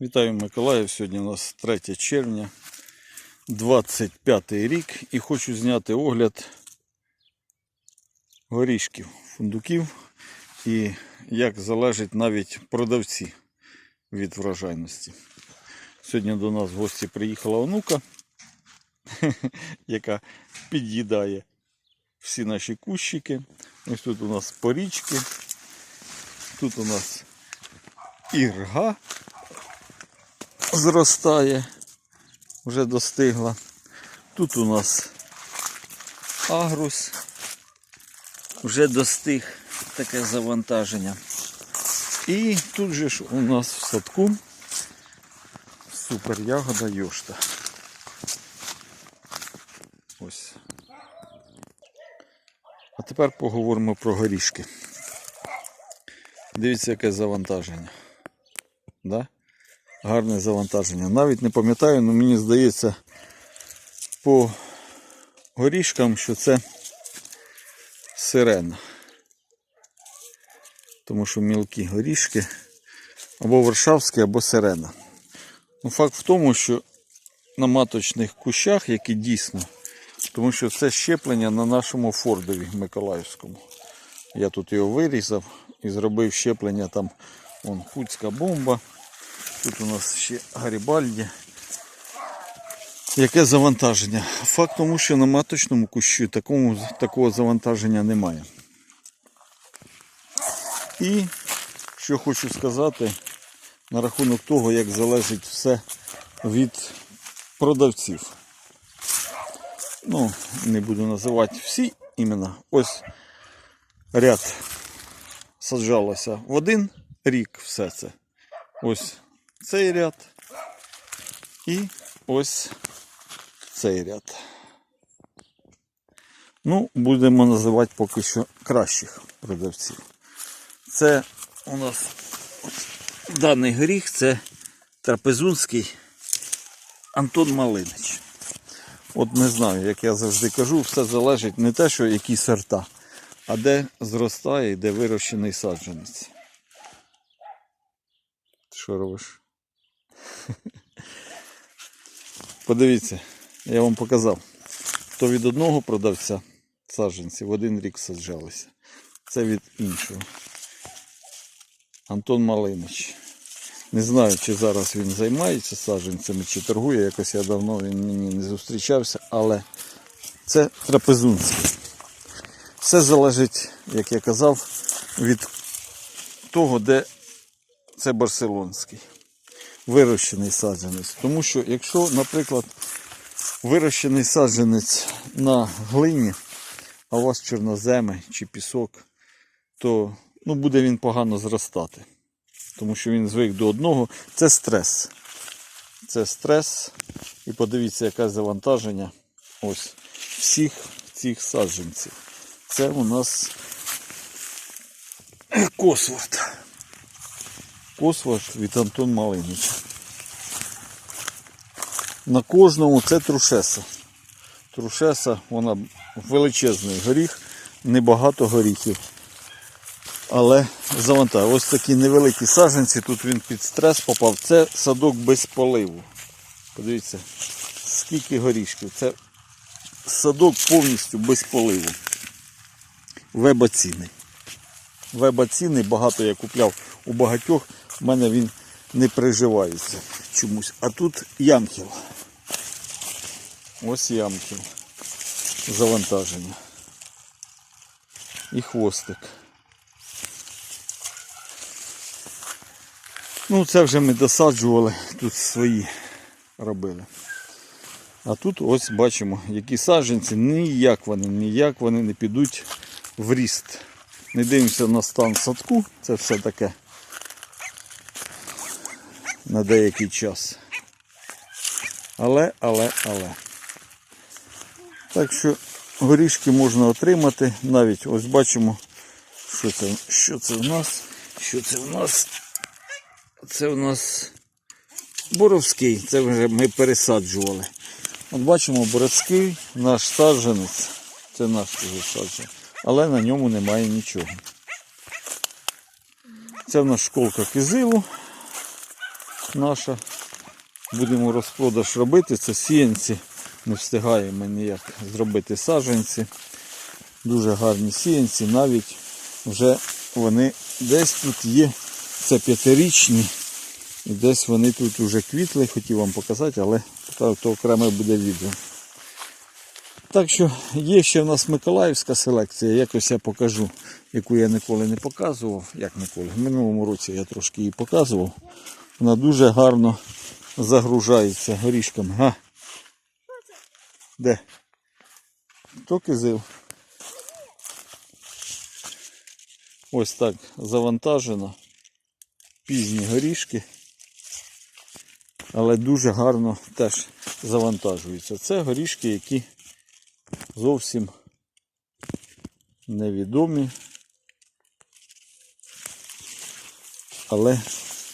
Вітаю Миколаїв. Сьогодні у нас 3 червня, 25 рік і хочу зняти огляд горішків, фундуків і як залежить навіть продавці від врожайності. Сьогодні до нас в гості приїхала онука, яка під'їдає всі наші кущики. Ось тут у нас порічки, тут у нас ірга зростає, вже достигла. Тут у нас агрус, вже достиг таке завантаження. І тут же ж у нас в садку супер ягода йошта. Ось. А тепер поговоримо про горішки. Дивіться, яке завантаження. Да? гарне завантаження. Навіть не пам'ятаю, але мені здається по горішкам, що це сирена. Тому що мілкі горішки або варшавські, або сирена. Ну, факт в тому, що на маточних кущах, які дійсно, тому що це щеплення на нашому Фордові Миколаївському. Я тут його вирізав і зробив щеплення там вон, хуцька бомба. Тут у нас ще Гарібальді. Яке завантаження? Факт тому, що на маточному кущу такому, такого завантаження немає. І що хочу сказати на рахунок того, як залежить все від продавців. Ну, не буду називати всі імена. Ось ряд саджалося в один рік все це. Ось цей ряд і ось цей ряд. Ну, будемо називати поки що кращих продавців. Це у нас даний горіх це трапезунський Антон Малинич. От не знаю, як я завжди кажу, все залежить не те, що які сорта, а де зростає і де вирощений саджанець. Що робиш? Подивіться, я вам показав. То від одного продавця саджанці в один рік саджалися. Це від іншого. Антон Малинич. Не знаю, чи зараз він займається саджанцями, чи торгує. Якось я давно він мені не зустрічався, але це трапезунський. Все залежить, як я казав, від того, де це барселонський вирощений саджанець. Тому що, якщо, наприклад, вирощений саджанець на глині, а у вас чорноземи чи пісок, то ну, буде він погано зростати. Тому що він звик до одного. Це стрес. Це стрес. І подивіться, яке завантаження ось всіх цих саджанців. Це у нас Косворд. Косворд від Антон Малинич. На кожному це трушеса. Трушеса, вона величезний горіх, небагато горіхів. Але завантаж. Ось такі невеликі саджанці, тут він під стрес попав. Це садок без поливу. Подивіться, скільки горішків. Це садок повністю без поливу. Вебаціни. Вебаціни багато я купляв у багатьох. У мене він не приживається чомусь. А тут ямхіл. Ось ямхіл. Завантаження. І хвостик. Ну, це вже ми досаджували, тут свої робили. А тут ось бачимо, які саджанці, ніяк вони, ніяк вони не підуть в ріст. Не дивимося на стан садку, це все таке на деякий час. Але, але, але. Так що горішки можна отримати. Навіть ось бачимо, що це, що це в нас. Що це в нас? Це в нас боровський, це вже ми пересаджували. От бачимо бородський, наш саджанець. Це наш саджанець. Але на ньому немає нічого. Це в нас школка кизилу. Наша. Будемо розпродаж робити. Це сіянці. Не встигаємо ніяк зробити саджанці. Дуже гарні сіянці. Навіть вже вони десь тут є. Це п'ятирічні. І десь вони тут вже квітли, хотів вам показати, але то, окреме буде відео. Так що є ще в нас Миколаївська селекція, якось я покажу, яку я ніколи не показував. Як ніколи? В минулому році я трошки її показував. Вона дуже гарно загружається горішками. Га? Де? То кизив. Ось так завантажено. Пізні горішки. Але дуже гарно теж завантажуються. Це горішки, які зовсім невідомі. Але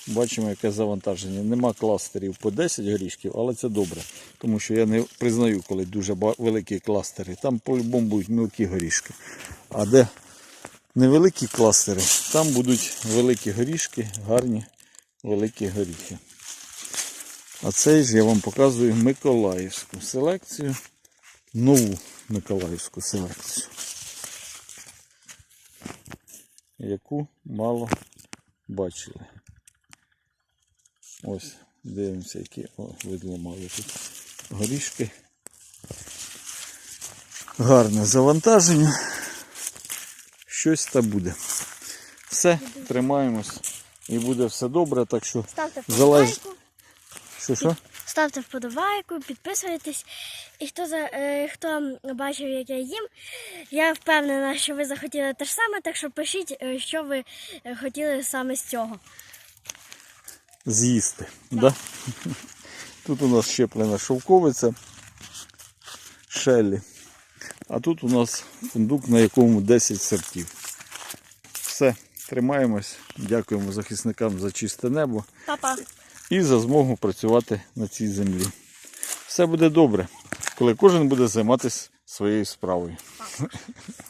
бачимо, яке завантаження. Нема кластерів по 10 горішків, але це добре. Тому що я не признаю, коли дуже великі кластери. Там по-любому будуть мілкі горішки. А де невеликі кластери, там будуть великі горішки, гарні великі горіхи. А цей ж я вам показую Миколаївську селекцію. Нову Миколаївську селекцію. Яку мало бачили. Ось, дивимося, які о, видломали тут горішки. Гарне завантаження. Щось та буде. Все, тримаємось. І буде все добре, так що Ставте Залежить. що що? ставте вподобайку, підписуйтесь. І хто за е, хто бачив, як я їм, я впевнена, що ви захотіли те ж саме, так що пишіть, е, що ви е, хотіли саме з цього. З'їсти. Да? Тут у нас щеплена шовковиця, шеллі. А тут у нас фундук, на якому 10 сортів. Все, тримаємось. Дякуємо захисникам за чисте небо Па-па! і за змогу працювати на цій землі. Все буде добре, коли кожен буде займатися своєю справою.